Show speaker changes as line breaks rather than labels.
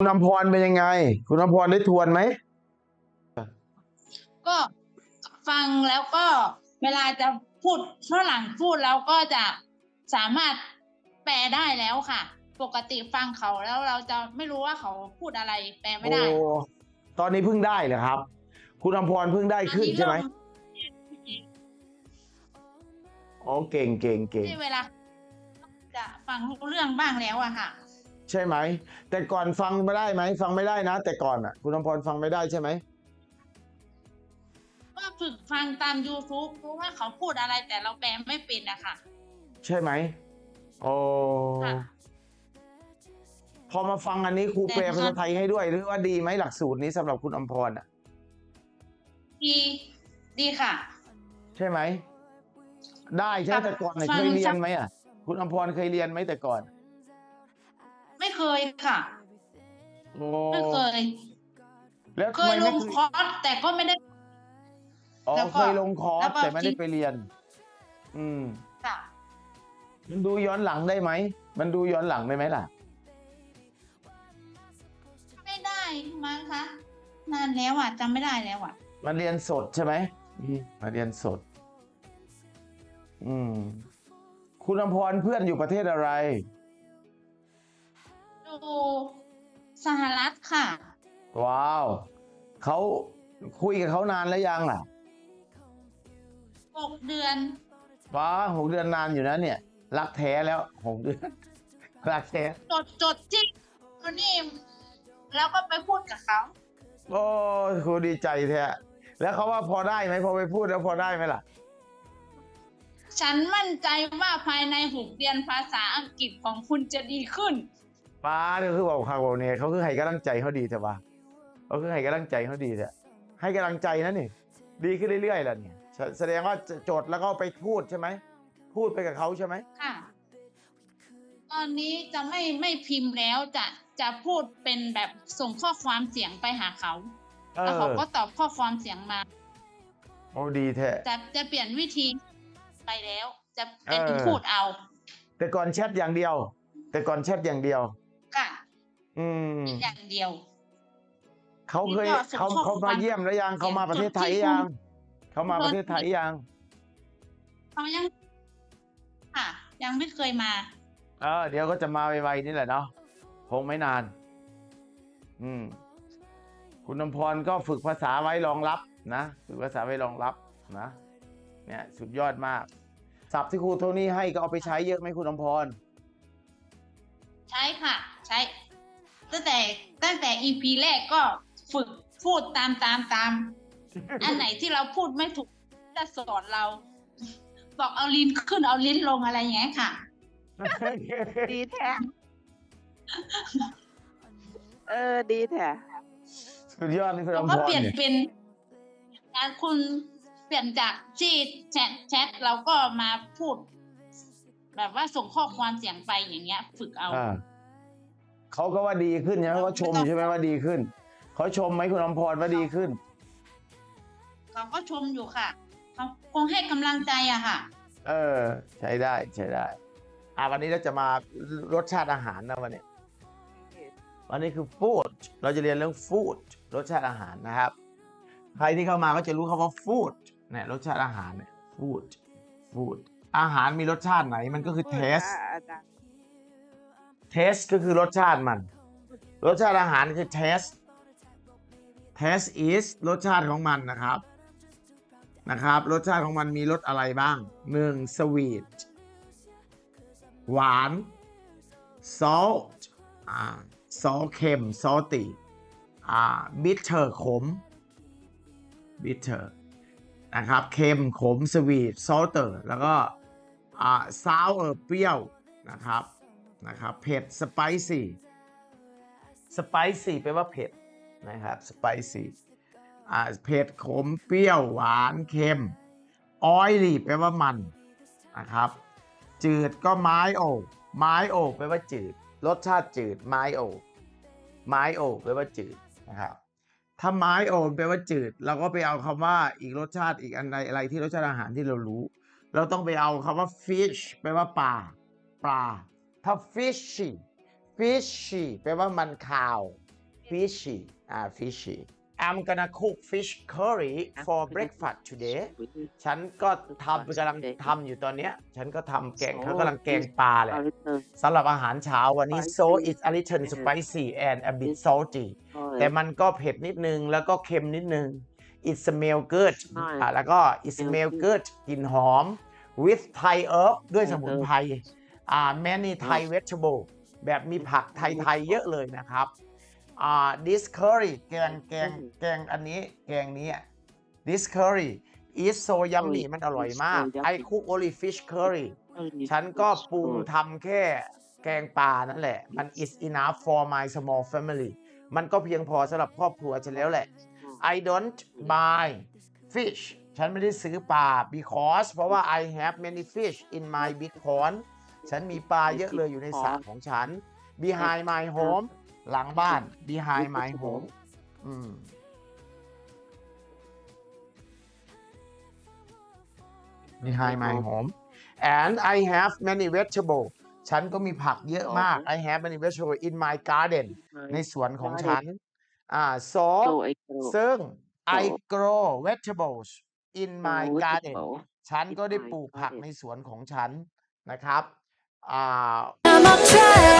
คุณอำพรเป็นยังไง คุณอำพรได้ทวนไหม
ก็ฟังแล้วก็เวลาจะพูดฝรั่งพูดแล้วก็จะสามารถแปลได้แล้วค่ะ ปกติฟังเขาแล้วเราจะไม่รู้ว่าเขาพูดอะไร แปลไม่ได้
โอ้ตอนนี้เพิ่งได้เหรอครับ คุณอำพรเพิ่งได้ขึ้นใช่ไหม
อันนี้
อ๋อเก่งเก่งเก่ง
ที่เวลา จะฟังรู้เรื่องบ้างแล้วอะค่ะ
ใช่ไหม แต่ก่อนฟังไม่ได้ไหม ฟังไม่ได้นะ แต่ก่อนอะ คุณอำพรฟังไม่ได้ใช่ไหม
ก็ฝึกฟังตาม YouTube รู้ว่าเขาพูดอะไรแต่เราแปลไม่เป็นนะคะ
ใช่ไหมโอ้
ค่ะ
พอมาฟังอันนี้ครู
แต่
แปลภาษา
ค่ะ
ไทยให้ด้วย หรือว่าดีไหมหลักสูตรนี้สำหรับคุณอำพรอะ
ดีดีค่ะ
ใช่ไหม ได้ใช่ไหม
ค่ะ
แต่ก่อนเนี่ย
ฟัง
เคยเรียน
สัก
ไหมอะ คุณอำพรเคยเรียนไหมแต่ก่อน
ไม่เคยค่ะ
โอ้
ไม่เคย
แล้ว
เค
ทำไม
ยล
ไม่
ง
เคย
คอร์สแต่ก็ไม่ได้
อ๋อ
แล้วก็
เคยลงคอร์
แล้
ส
วก็
แต่ไม่ได้
จริง
ไปเรียน อืม
ค่ะ
มันดูย้อนหลังได้ไหม มันดูย้อนหลังได้ไหมล่ะ
ไม่ได้มั้งคะนานแล้วอะจำไม่ได้แล้วอะ
มันเรียนสดใช่ไหมอืมมาเรียนสด อืม คุณอำพรเพื่อนอยู่ประเทศอะไร
ดูสหรัฐค่ะ
ว้าวเขาคุยกับเขานานแล้วยังล่ะ
หกเดือน
ว้าหกเดือนนานอยู่นะเนี่ย รักแท้แล้วหกเดือน รักแท้
จดจดที่คนนี้แล้วก็ไปพูดกับเขา
โอ้ครูดีใจแท้แล้วเขาว่าพอได้ไหมพอไปพูดแล้วพอได้ไหมล่ะ
ฉันมั่นใจว่าภายในหกเดือนภาษาอังกฤษของคุณจะดีขึ้น
ป้าเนี่ยคือบอกข่าวเนี่ยเขาคือให้กำลังใจเขาดีแต่ว่าเขาคือให้กำลังใจเขาดีแต่ให้กำลังใจนะนี่ดีขึ้นเรื่อยๆแล้วเนี่ยแสแสดงว่าจะจดแล้วก็ไปพูดใช่ไหมพูดไปกับเขาใช่ไหม
ค่ะ ตอนนี้จะไม่ไม่พิมพ์แล้วจะจะพูดเป็นแบบส่งข้อความเสียงไปหาเขา
เอ
แล้ว
อ
เขาก็ตอบข้อความเสียงมา
โอ้ดีแท้
จะจะเปลี่ยนวิธีไปแล้ว จะเป็น
เออ
พูดเอา
แต่ก่อนแชทอย่างเดียว แต่ก่อนแชทอย่างเดียว
ค่ะ
อืม
อย่างเดียว
เขาเคย
นี่ก็ส่ง
เขา
ข้อ
เขา
ค
มาวา
ม
เยี่ยมแล้วยังเขามาประเทศไทย
ที่
ยัง
คุณ
เขามาประเทศไทยยัง
เขายังค่ะ ยังไม่เคยมา
เออ เดี๋ยวก็จะมาไวๆนี่แหละเนาะคงไม่นาน อืม คุณนำพรก็ฝึกภาษาไว้รองรับนะฝึกภาษาไว้รองรับนะเนี่ย สุดยอดมากศัพท์ที่ครูโทนี่ให้ก็เอาไปใช้เยอะไหมคุณนำพร
ใช้ค่ะ ใช้ ตั้งแต่ตั้งแต่ EP แรกก็ฝึกพูดตามตามตาม อันไหนที่เราพูดไม่ถูกจะสอนเรา บอกเอาลิ้นขึ้นเอาลิ้นลงอะไรอย่างเงี้ยค่ะ
ดีแท้เออดีแท้
สุดยอดนี่คุณ
เรา
นำ
ก็
พร
เปลี่ยน
เนี่ย
เป็นการคุณเปลี่ยนจากที่แชทแชทเราก็มาพูด แบบว่าส่งข้อความเสียงไปอย่างเงี้ย ฝึกเอา
อ่า เขาก็ว่าดีขึ้นใช่ไหมเขาชมใช่ไหมว่าดีขึ้นเขาชมไหมคุณนำพรว่าดีขึ้น
เขาก็ชมอยู่ค่ะเขาคงให้กำลังใจอะค่ะ
เออ ใช้ได้ใช้ได้ อะวันนี้เราจะมารสชาติอาหารนะวันนี้วันนี้คือฟู้ดเราจะเรียนเรื่องฟู้ดรสชาติอาหารนะครับ ใครที่เข้ามาก็จะรู้คำว่าฟู้ดเนี่ยรสชาติอาหารเนี่ยฟู้ดฟู้ดอาหารมีรสชาติไหนมันก็คือเทส
อาจารย์
เทสก็คือรสชาติมัน รสชาติอาหารคือเทสเทส is รสชาติของมันนะครับนะครับ รสชาติของมันมีรสอะไรบ้างหนึ่งสวีทหวาน salt อ่า salt เค็ม salty อ่า bitter ขม bitter นะครับ เค็ม ขม sweet salter แล้วก็อ่า sour เปรี้ยวนะครับ นะครับเผ็ด spicy spicy แปลว่าเผ็ดนะครับ spicy อ่าเผ็ดขมเปรี้ยวหวานเค็ม oily แปลว่ามันนะครับจืดก็ไม้โอไม้โอแปลว่าจืด รสชาติจืดไม้โอไม้โอแปลว่าจืดนะครับถ้าไม้โอแปลว่าจืด เราก็ไปเอาคำว่าอีกรสชาติอีกอันใดอะไรที่รสชาติอาหารที่เรารู้ เราต้องไปเอาคำว่า fish แปลว่าปลาปลา ถ้า fishy fishy แปลว่ามันขาว fishy อ่า fishy I'm gonna cook fish curry for breakfast today ฉันก็ทำกำลังทำอยู่ตอนเนี้ย ฉันก็ทำแกงเขากำลังแกงปลาแหละสำหรับอาหารเช้าวันนี้ so it's a little spicy and a bit salty แต่มันก็เผ็ดนิดนึง แล้วก็เค็มนิดนึง it smell good
ใช่
อะแล้วก็ it smell good กลิ่นหอม with Thai herb ด้วยสมุนไพร อ่า many Thai vegetable แบบมีผักไทยๆเยอะเลยนะครับอ่า this curry แกงแกงแกงอันนี้แกงนี้ this curry is so yummy มันอร่อยมาก I cook only fish curry ฉันก็ปรุงทำแค่แกงปลานั่นแหละ มัน is enough for my small family มันก็เพียงพอสำหรับครอบครัวฉันแล้วแหละ I don't buy fish ฉันไม่ได้ซื้อปลา because เพราะว่า I have many fish in my big pond ฉันมีปลาเยอะเลยอยู่ในสระของฉัน behind my home หลังบ้าน behind my home อืม behind my home and I have many vegetable ฉันก็มีผักเยอะมาก I have many vegetable in my garden ในสวนของฉัน อ่า so ซึ่ง I grow vegetables in my garden ฉันก็ได้ปลูกผักในสวนของฉันนะครับ อ่